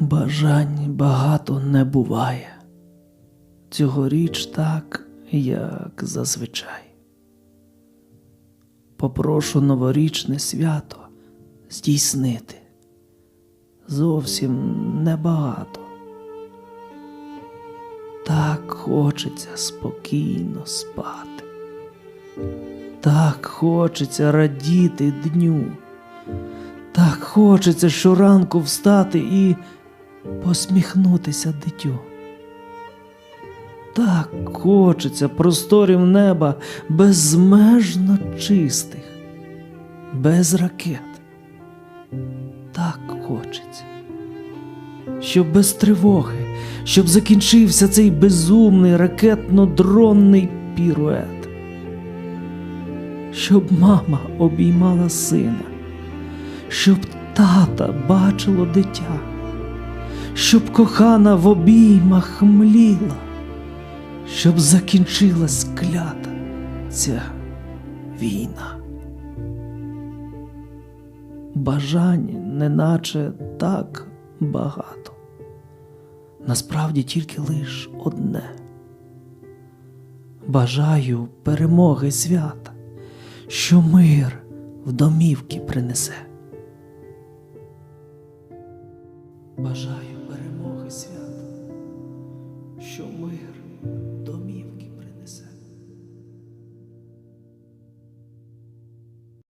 Бажань багато не буває. Цьогоріч так, як зазвичай. Попрошу новорічне свято здійснити. Зовсім небагато. Так хочеться спокійно спати. Так хочеться радіти дню. Так хочеться щоранку встати і посміхнутися дитю. Так хочеться просторів неба безмежно чистих, без ракет. Так хочеться, щоб без тривоги, щоб закінчився цей безумний ракетно-дронний пірует, щоб мама обіймала сина, щоб тата бачило дитя, щоб кохана в обіймах мліла, щоб закінчилась клята ця війна. Бажань неначе так багато. Насправді тільки лиш одне. Бажаю перемоги свята, що мир в домівки принесе. Бажаю